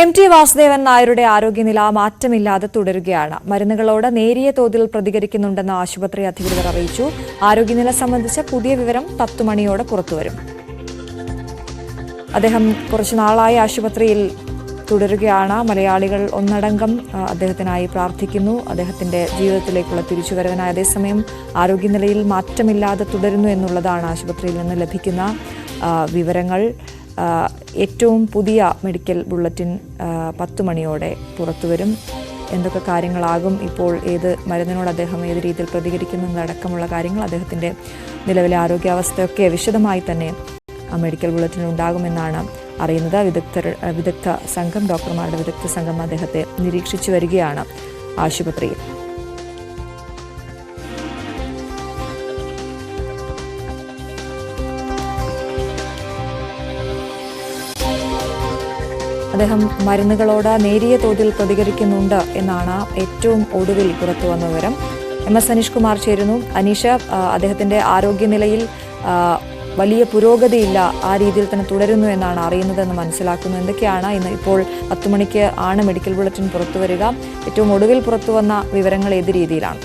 M T Vasudevan നായരുടെ ആരോഗ്യനില മാറ്റമില്ലാതെ തുടരുകയാണ്. മരുന്നുകളോട് നേരിയ തോതിൽ പ്രതികരിക്കുന്നുണ്ടെന്ന് ആശുപത്രി അധികൃതർ അറിയിച്ചു. ആരോഗ്യനില സംബന്ധിച്ച പുതിയ വിവരം പത്തുമണിയോടെ പുറത്തുവരും. അദ്ദേഹം കുറച്ചു നാളായി ആശുപത്രിയിൽ തുടരുകയാണ്. മലയാളികൾ ഒന്നടങ്കം അദ്ദേഹത്തിനായി പ്രാർത്ഥിക്കുന്നു. അദ്ദേഹത്തിന്റെ ജീവിതത്തിലേക്കുള്ള തിരിച്ചുവരവിനായി. അതേസമയം ആരോഗ്യനിലയിൽ മാറ്റമില്ലാതെ തുടരുന്നു എന്നുള്ളതാണ് ആശുപത്രിയിൽ നിന്ന് ലഭിക്കുന്ന വിവരങ്ങൾ. ഏറ്റവും പുതിയ മെഡിക്കൽ ബുള്ളറ്റിൻ പത്ത് മണിയോടെ പുറത്തുവരും എന്തൊക്കെ കാര്യങ്ങളാകും ഇപ്പോൾ ഏത് മരുന്നിനോട് അദ്ദേഹം ഏത് രീതിയിൽ പ്രതികരിക്കുന്നു എന്നതടക്കമുള്ള കാര്യങ്ങൾ അദ്ദേഹത്തിന്റെ നിലവിലെ ആരോഗ്യാവസ്ഥയൊക്കെ വിശദമായി തന്നെ ആ മെഡിക്കൽ ബുള്ളറ്റിൻ ഉണ്ടാകുമെന്നാണ് അറിയുന്നത്. വിദഗ്ധർ വിദഗ്ധ സംഘം ഡോക്ടർമാരുടെ വിദഗ്ധ സംഘം അദ്ദേഹത്തെ നിരീക്ഷിച്ചു വരികയാണ് ആശുപത്രിയിൽ. അദ്ദേഹം മരുന്നുകളോട് നേരിയ തോതിൽ പ്രതികരിക്കുന്നുണ്ട് എന്നാണ് ഏറ്റവും ഒടുവിൽ പുറത്തു വന്ന വിവരം. എം എസ് അനീഷ് കുമാർ ചേരുന്നു. അനീഷ അദ്ദേഹത്തിന്റെ ആരോഗ്യനിലയിൽ വലിയ പുരോഗതിയില്ല ആ രീതിയിൽ തന്നെ തുടരുന്നു എന്നാണ് അറിയുന്നതെന്ന് മനസ്സിലാക്കുന്നു. എന്തൊക്കെയാണ് ഇന്ന് ഇപ്പോൾ പത്ത് മണിക്ക് ആണ് മെഡിക്കൽ ബുള്ളറ്റിൻ പുറത്തു വരിക? ഏറ്റവും ഒടുവിൽ പുറത്തു വന്ന വിവരങ്ങൾ ഏത് രീതിയിലാണ്?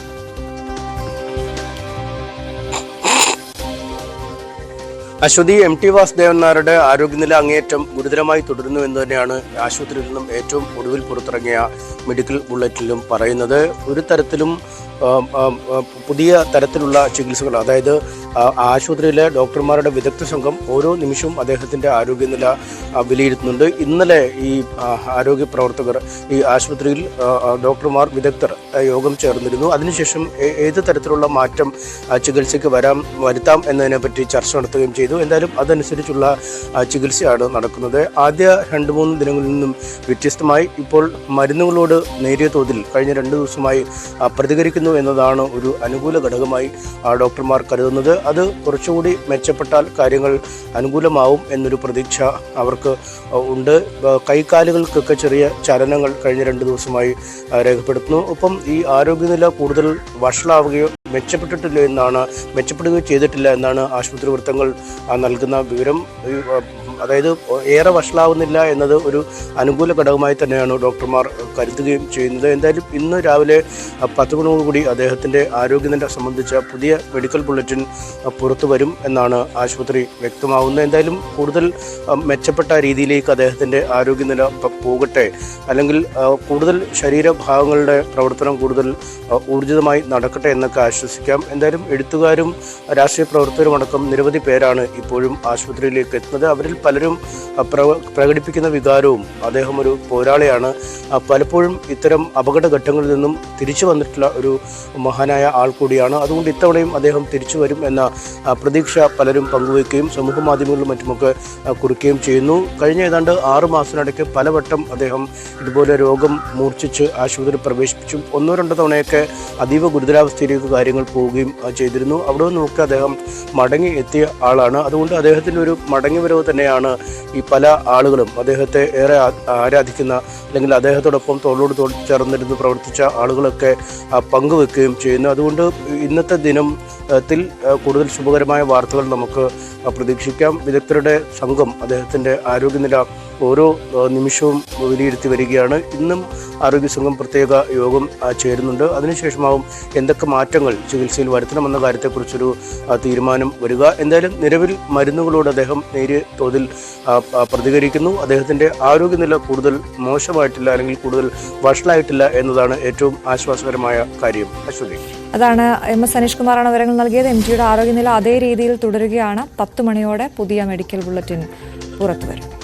അശ്വതി എം ടി വാസുദേവൻ നായരുടെ ആരോഗ്യനില അങ്ങേയറ്റം ഗുരുതരമായി തുടരുന്നു എന്ന് തന്നെയാണ് ആശുപത്രിയിൽ നിന്നും ഏറ്റവും ഒടുവിൽ പുറത്തിറങ്ങിയ മെഡിക്കൽ ബുള്ളറ്റിലും പറയുന്നത്. ഒരു തരത്തിലും പുതിയ തരത്തിലുള്ള ചികിത്സകൾ അതായത് ആശുപത്രിയിലെ ഡോക്ടർമാരുടെ വിദഗ്ധ സംഘം ഓരോ നിമിഷവും അദ്ദേഹത്തിന്റെ ആരോഗ്യനില വിലയിരുത്തുന്നുണ്ട്. ഇന്നലെ ഈ ആരോഗ്യ പ്രവർത്തകർ ഈ ആശുപത്രിയിൽ ഡോക്ടർമാർ വിദഗ്ധർ യോഗം ചേർന്നിരുന്നു. അതിനുശേഷം ഏത് തരത്തിലുള്ള മാറ്റം ചികിത്സയ്ക്ക് വരാം വരുത്താം എന്നതിനെപ്പറ്റി ചർച്ച നടത്തുകയും ചെയ്തു. എന്തായാലും അതനുസരിച്ചുള്ള ചികിത്സയാണ് നടക്കുന്നത്. ആദ്യ രണ്ട് മൂന്ന് ദിനങ്ങളിൽ നിന്നും വ്യത്യസ്തമായി ഇപ്പോൾ മരുന്നുകളോട് നേരിയ തോതിൽ കഴിഞ്ഞ രണ്ട് ദിവസമായി പ്രതികരിക്കുന്നു എന്നതാണ് ഒരു അനുകൂല ഘടകമായി ഡോക്ടർമാർ കരുതുന്നത്. അത് കുറച്ചുകൂടി മെച്ചപ്പെട്ടാൽ കാര്യങ്ങൾ അനുകൂലമാവും എന്നൊരു പ്രതീക്ഷ അവർക്ക് ഉണ്ട്. കൈകാലുകൾക്കൊക്കെ ചെറിയ ചലനങ്ങൾ കഴിഞ്ഞ രണ്ട് ദിവസമായി രേഖപ്പെടുത്തുന്നു. ഒപ്പം ഈ ആരോഗ്യനില കൂടുതൽ വഷളാവുകയോ മെച്ചപ്പെട്ടിട്ടില്ല എന്നാണ് മെച്ചപ്പെടുകയോ ചെയ്തിട്ടില്ല എന്നാണ് ആശുപത്രി വൃത്തങ്ങൾ നൽകുന്ന വിവരം അതായത് ഏറെ വഷളാവുന്നില്ല എന്നത് ഒരു അനുകൂല ഘടകമായി തന്നെയാണ് ഡോക്ടർമാർ കരുതുകയും ചെയ്യുന്നത്. എന്തായാലും ഇന്ന് രാവിലെ പത്ത് മണിയോടുകൂടി അദ്ദേഹത്തിന്റെ ആരോഗ്യനില സംബന്ധിച്ച പുതിയ മെഡിക്കൽ ബുള്ളറ്റിൻ പുറത്തു വരും എന്നാണ് ആശുപത്രി വ്യക്തമാവുന്നത്. എന്തായാലും കൂടുതൽ മെച്ചപ്പെട്ട രീതിയിലേക്ക് അദ്ദേഹത്തിന്റെ ആരോഗ്യനില പോകട്ടെ. അല്ലെങ്കിൽ കൂടുതൽ ശരീരഭാഗങ്ങളുടെ പ്രവർത്തനം കൂടുതൽ ഊർജിതമായി നടക്കട്ടെ എന്നൊക്കെ ആശ്വസിക്കാം എന്തായാലും എഴുത്തുകാരും രാഷ്ട്രീയ പ്രവർത്തകരുമടക്കം നിരവധി പേരാണ് ഇപ്പോഴും ആശുപത്രിയിലേക്ക് എത്തുന്നത്. അവരിൽ പലരും പ്രകടിപ്പിക്കുന്ന വികാരവും അദ്ദേഹം ഒരു പോരാളിയാണ്. പലപ്പോഴും ഇത്തരം അപകടഘട്ടങ്ങളിൽ നിന്നും തിരിച്ചു വന്നിട്ടുള്ള ഒരു മഹാനായ ആൾ കൂടിയാണ്. അതുകൊണ്ട് ഇത്തവണയും അദ്ദേഹം തിരിച്ചു വരും എന്ന പ്രതീക്ഷ പലരും പങ്കുവയ്ക്കുകയും സമൂഹ മാധ്യമങ്ങളിലും മറ്റുമൊക്കെ കുറിക്കുകയും ചെയ്യുന്നു. കഴിഞ്ഞ ഏതാണ്ട് ആറു മാസത്തിനിടയ്ക്ക് പലവട്ടം അദ്ദേഹം ഇതുപോലെ രോഗം മൂർച്ഛിച്ച് ആശുപത്രി പ്രവേശിപ്പിച്ചു. ഒന്നോ രണ്ടോ തവണയൊക്കെ അതീവ ഗുരുതരാവസ്ഥയിലേക്ക് കാര്യങ്ങൾ പോവുകയും ചെയ്തിരുന്നു. അവിടെ നിന്നൊക്കെ അദ്ദേഹം മടങ്ങി എത്തിയ ആളാണ്. അതുകൊണ്ട് അദ്ദേഹത്തിന്റെ ഒരു മടങ്ങി വരവ് തന്നെയാണ് ഈ പല ആളുകളും അദ്ദേഹത്തെ ഏറെ ആരാധിക്കുന്ന അല്ലെങ്കിൽ അദ്ദേഹത്തോടൊപ്പം തോളോട് തോൾ ചേർന്നിരുന്ന് പ്രവർത്തിച്ച ആളുകളൊക്കെ പങ്കുവെക്കുകയും ചെയ്യുന്നു അതുകൊണ്ട് ഇന്നത്തെ ദിനം ത്തിൽ കൂടുതൽ ശുഭകരമായ വാർത്തകൾ നമുക്ക് പ്രതീക്ഷിക്കാം. വിദഗ്ധരുടെ സംഘം അദ്ദേഹത്തിന്റെ ആരോഗ്യനില ഓരോ നിമിഷവും വിലയിരുത്തി വരികയാണ്. ഇന്നും ആരോഗ്യ സംഘം പ്രത്യേക യോഗം ചേരുന്നുണ്ട്. അതിനുശേഷമാവും എന്തൊക്കെ മാറ്റങ്ങൾ ചികിത്സയിൽ വരുത്തണമെന്ന കാര്യത്തെക്കുറിച്ചൊരു തീരുമാനം വരിക. എന്തായാലും നിലവിൽ മരുന്നുകളോട് അദ്ദേഹം നേരിയ തോതിൽ പ്രതികരിക്കുന്നു. അദ്ദേഹത്തിന്റെ ആരോഗ്യനില കൂടുതൽ മോശമായിട്ടില്ല അല്ലെങ്കിൽ കൂടുതൽ വഷളായിട്ടില്ല എന്നതാണ് ഏറ്റവും ആശ്വാസകരമായ കാര്യം. അശ്വതി. അതാണ് എം എസ് അനീഷ് കുമാറാണ് വിവരങ്ങൾ നൽകിയത് എം ജിയുടെ ആരോഗ്യനില അതേ രീതിയിൽ തുടരുകയാണ് പത്ത് മണിയോടെ പുതിയ മെഡിക്കൽ ബുള്ളറ്റിൻ പുറത്തുവരും